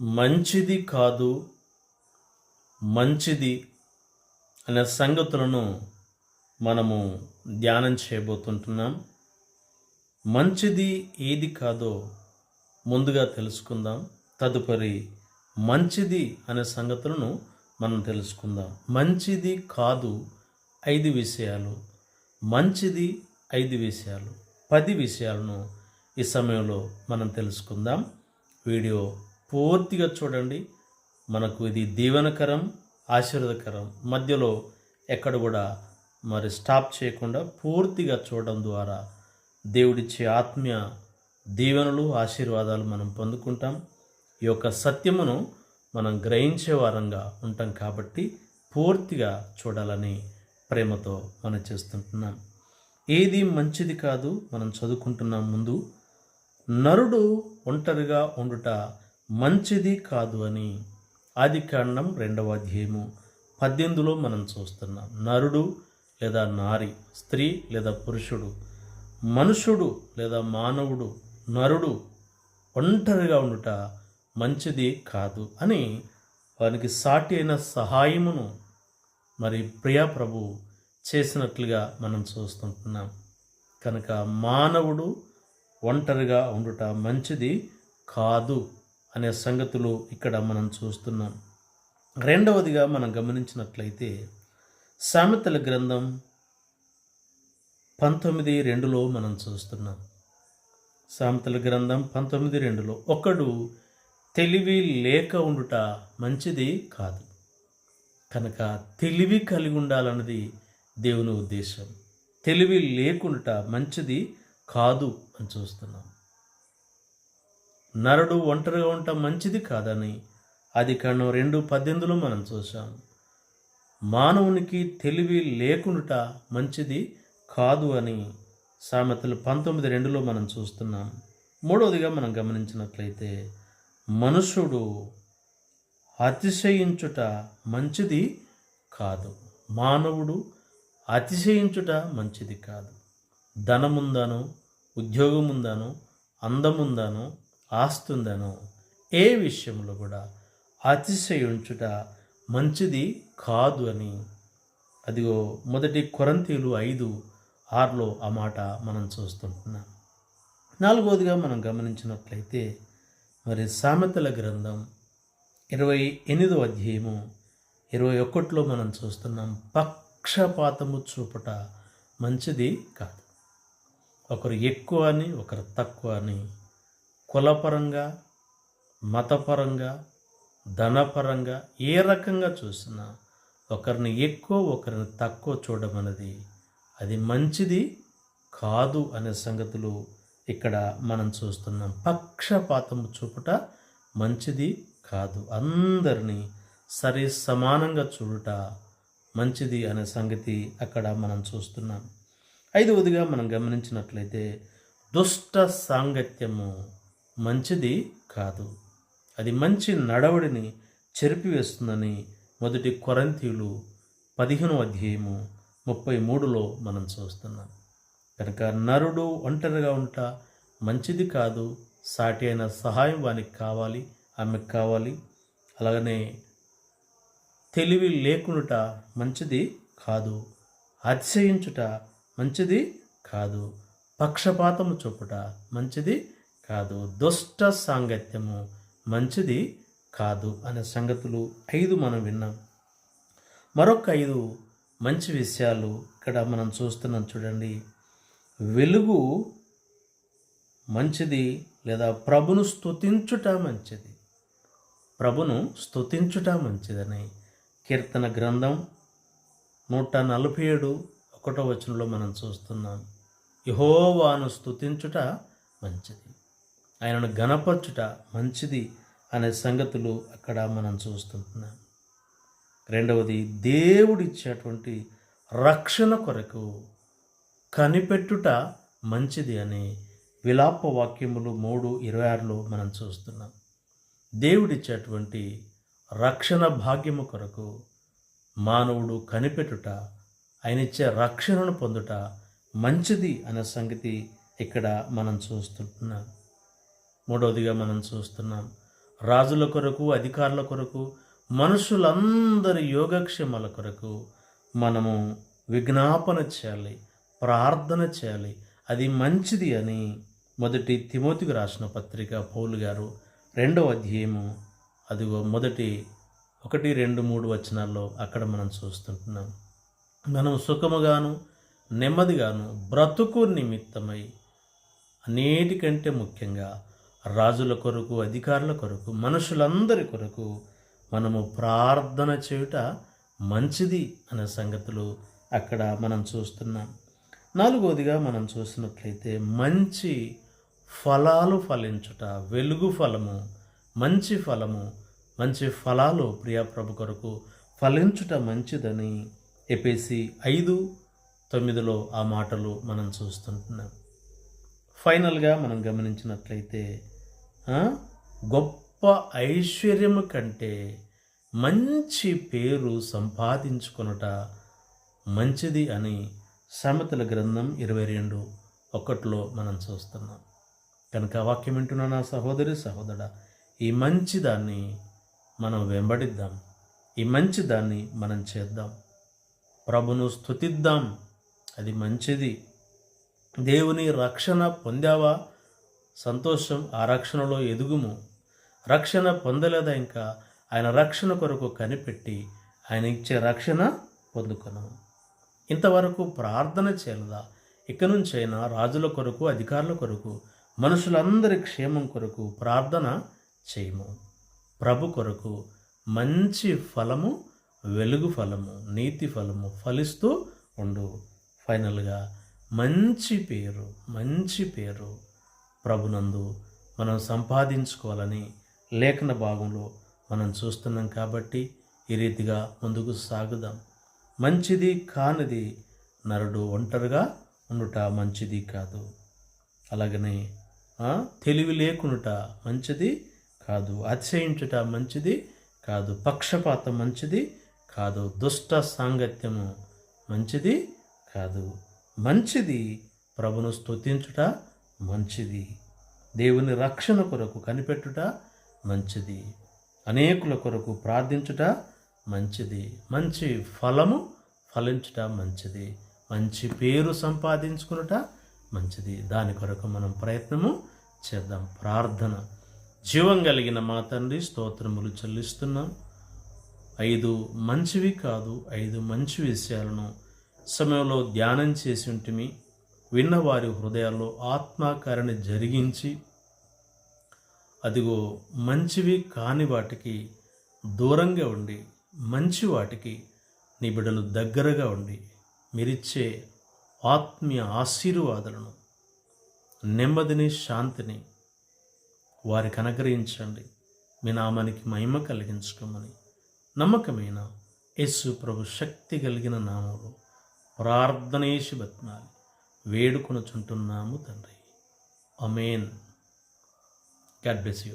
మంచిది కాదు మంచిది అనే సంగతులను మనము ధ్యానం చేయబోతుంటున్నాం. మంచిది ఏది కాదో ముందుగా తెలుసుకుందాం. తదుపరి మంచిది అనే సంగతులను మనం తెలుసుకుందాం. మంచిది కాదు ఐదు విషయాలు. మంచిది ఐదు విషయాలు. పది విషయాలను ఈ సమయంలో మనం తెలుసుకుందాం. వీడియో పూర్తిగా చూడండి. మనకు ఇది దీవెనకరం ఆశీర్వదకరం. మధ్యలో ఎక్కడ కూడా మరి స్టాప్ చేయకుండా పూర్తిగా చూడడం ద్వారా దేవుడిచ్చే ఆత్మీయ దీవెనలు ఆశీర్వాదాలు మనం పొందుకుంటాం. ఈ యొక్క సత్యమును మనం గ్రహించే వారంగా ఉంటాం కాబట్టి పూర్తిగా చూడాలని ప్రేమతో మనం చేస్తుంటున్నాం. ఏది మంచిది కాదు మనం చదువుకుంటున్నాం ముందు. నరుడు ఒంటరిగా ఉండుట మంచిది కాదు అని ఆది కాండం రెండవ అధ్యాయము పద్దెనిమిదిలో మనం చూస్తున్నాం. నరుడు లేదా నారి స్త్రీ లేదా పురుషుడు మనుషుడు లేదా మానవుడు నరుడు ఒంటరిగా ఉండుట మంచిది కాదు అని వానికి సాటి అయిన సహాయమును మరి ప్రియా ప్రభు చేసినట్లుగా మనం చూస్తుంటున్నాం. కనుక మానవుడు ఒంటరిగా ఉండుట మంచిది కాదు. అనే సంగతులు ఇక్కడ మనం చూస్తున్నాం. రెండవదిగా మనం గమనించినట్లయితే సామెతల గ్రంథం పంతొమ్మిది రెండులో మనం చూస్తున్నాం. సామెతల గ్రంథం పంతొమ్మిది రెండులో ఒకడు తెలివి లేక ఉండుట మంచిది కాదు. కనుక తెలివి కలిగి ఉండాలన్నది దేవుని ఉద్దేశం. తెలివి లేకుండా మంచిది కాదు అని చూస్తున్నాం. నరుడు ఒంటరిగా ఉండటం మంచిది కాదని అది కన్ను రెండు పద్దెనిమిదిలో మనం చూసాం మానవునికి తెలివి లేకుండుట మంచిది కాదు అని సామెతలు పంతొమ్మిది రెండులో మనం చూస్తున్నాం. మూడవదిగా మనం గమనించినట్లయితే మనుషుడు అతిశయించుట మంచిది కాదు. మానవుడు అతిశయించుట మంచిది కాదు. ధనముందను ఉద్యోగముందను అందముందను ఆస్తుందను. ఏ విషయంలో కూడా అతిశయించుట మంచిది కాదు అని. అదిగో మొదటి కొరంతీలు ఐదు ఆరులో ఆ మాట మనం చూస్తుంటున్నాం. నాలుగవదిగా మనం గమనించినట్లయితే మరి సామెతల గ్రంథం ఇరవై ఎనిమిదో అధ్యాయము ఇరవై ఒకటిలో మనం చూస్తున్నాం పక్షపాతము చూపుట మంచిది కాదు. ఒకరు ఎక్కువ అని ఒకరు తక్కువ అని కులపరంగా మతపరంగా ధనపరంగా ఏ రకంగా చూసినా ఒకరిని ఎక్కువ ఒకరిని తక్కువ చూడడం అనేది అది మంచిది కాదు అనే సంగతులు ఇక్కడ మనం చూస్తున్నాం. పక్షపాతము చూపుట మంచిది కాదు. అందరినీ సరి సమానంగా చూడుట మంచిది అనే సంగతి అక్కడ మనం చూస్తున్నాం. ఐదవదిగా మనం గమనించినట్లయితే దుష్ట సాంగత్యము మంచిది కాదు. అది మంచి నడవడిని చెరిపివేస్తుందని మొదటి కొరంతీయులు పదిహేను అధ్యాయము ముప్పై మూడులో మనం చూస్తున్నాం. కనుక నరుడు ఒంటరిగా ఉంట మంచిది కాదు సాటి అయిన సహాయం వానికి కావాలి ఆమెకు కావాలి. అలాగనే తెలివి లేకుండుట మంచిది కాదు అతిశయించుట మంచిది కాదు పక్షపాతము చూపుట మంచిది కాదు. దుష్ట సాంగత్యము మంచిది కాదు అనే సంగతులు ఐదు మనం విన్నాం. మరొక ఐదు మంచి విషయాలు ఇక్కడ మనం చూస్తున్నాం చూడండి. వెలుగు మంచిది లేదా ప్రభును స్తుతించుట మంచిది? ప్రభును స్తుతించుట మంచిదని కీర్తన గ్రంథం నూట నలభై ఏడు ఒకటో వచనంలో మనం చూస్తున్నాం. యహోవాను స్తుతించుట మంచిది. ఆయనను గణపరచుట మంచిది అనే సంగతులు అక్కడ మనం చూస్తుంటున్నాం. రెండవది దేవుడిచ్చేటువంటి రక్షణ కొరకు కనిపెట్టుట మంచిది అని విలాప వాక్యములు మూడు ఇరవై ఆరులో మనం చూస్తున్నాం. దేవుడిచ్చేటువంటి రక్షణ భాగ్యము కొరకు మానవుడు కనిపెట్టుట ఆయన ఇచ్చే రక్షణను పొందుట మంచిది అనే సంగతి ఇక్కడ మనం చూస్తుంటున్నాం. మూడవదిగా మనం చూస్తున్నాం. రాజుల కొరకు అధికారుల కొరకు మనుషులందరి యోగక్షేమాల కొరకు మనము విజ్ఞాపన చేయాలి ప్రార్థన చేయాలి. అది మంచిది అని మొదటి తిమోతికి రాసిన పత్రిక పౌలు గారు రెండవ అధ్యాయము అదిగో మొదటి ఒకటి రెండు మూడు వచనాల్లో అక్కడ మనం చూస్తుంటున్నాం. మనం సుఖముగాను నెమ్మదిగాను బ్రతుకు నిమిత్తమై అన్నిటికంటే ముఖ్యంగా రాజుల కొరకు అధికారుల కొరకు మనుషులందరి కొరకు మనము ప్రార్థన చేయుట మంచిది అనే సంగతులు అక్కడ మనం చూస్తున్నాం. నాలుగవదిగా మనం చూసినట్లయితే మంచి ఫలాలు ఫలించుట వెలుగు ఫలము మంచి ఫలము మంచి ఫలాలు ప్రియాప్రభు కొరకు ఫలించుట మంచిదని ఎపిసి ఐదు తొమ్మిదిలో ఆ మాటలు మనం చూస్తుంటున్నాం. ఫైనల్గా మనం గమనించినట్లయితే గొప్ప ఐశ్వర్యము కంటే మంచి పేరు సంపాదించుకొనుట మంచిది అని సమతుల గ్రంథం ఇరవై రెండు ఒకటిలో మనం చూస్తున్నాం. కనుక వాక్యం వింటున్న నా సహోదరి సహోదర ఈ మంచి దాన్ని మనం వెంబడిద్దాం. ఈ మంచి దాన్ని మనం చేద్దాం. ప్రభును స్థుతిద్దాం అది మంచిది. దేవుని రక్షణ పొందావా? సంతోషం ఆ రక్షణలో ఎదుగుము. రక్షణ పొందలేదా ఇంకా? ఆయన రక్షణ కొరకు కనిపెట్టి ఆయన ఇచ్చే రక్షణ పొందుకును. ఇంతవరకు ప్రార్థన చేయలేదా? ఇక నుంచైనా రాజుల కొరకు అధికారుల కొరకు మనుషులందరి క్షేమం కొరకు ప్రార్థన చేయము. ప్రభు కొరకు మంచి ఫలము వెలుగు ఫలము నీతి ఫలము ఫలిస్తూ ఉండు. ఫైనల్గా మంచి పేరు మంచి పేరు ప్రభునందు మనం సంపాదించుకోవాలని లేఖన భాగంలో మనం చూస్తున్నాం కాబట్టి ఈ రీతిగా ముందుకు సాగుదాం. మంచిది కానిది నరుడు ఒంటరిగా ఉండుట మంచిది కాదు. అలాగనే తెలివి లేకునుట మంచిది కాదు. అతిశయించుట మంచిది కాదు. పక్షపాతం మంచిది కాదు. దుష్ట సాంగత్యము మంచిది కాదు. మంచిది ప్రభును స్తుతించుట మంచిది. దేవుని రక్షణ కొరకు కనిపెట్టుట మంచిది. అనేకుల కొరకు ప్రార్థించుట మంచిది. మంచి ఫలము ఫలించుట మంచిది. మంచి పేరు సంపాదించుకునుట మంచిది. దాని కొరకు మనం ప్రయత్నము చేద్దాం. ప్రార్థన. జీవం కలిగిన మా తండ్రి స్తోత్రములు చెల్లిస్తున్నాం. ఐదు మంచివి కాదు ఐదు మంచి విషయాలను సమయంలో ధ్యానం చేసి ఉంటిమి. విన్నవారి హృదయాల్లో ఆత్మాకారణ జరిగించి అదిగో మంచివి కాని వాటికి దూరంగా ఉండి మంచి వాటికి నీ బిడ్డలు దగ్గరగా ఉండి మీరిచ్చే ఆత్మీయ ఆశీర్వాదాలను నెమ్మదిని శాంతిని వారికి అనుగ్రహించండి. మీ నామానికి మహిమ కలిగించుకోమని నమ్మకమైన యేసు ప్రభు శక్తి కలిగిన నామములో ప్రార్థనేసి బత్నాలి వేడుకొనుచుంటున్నాము తండ్రి. Amen God bless you.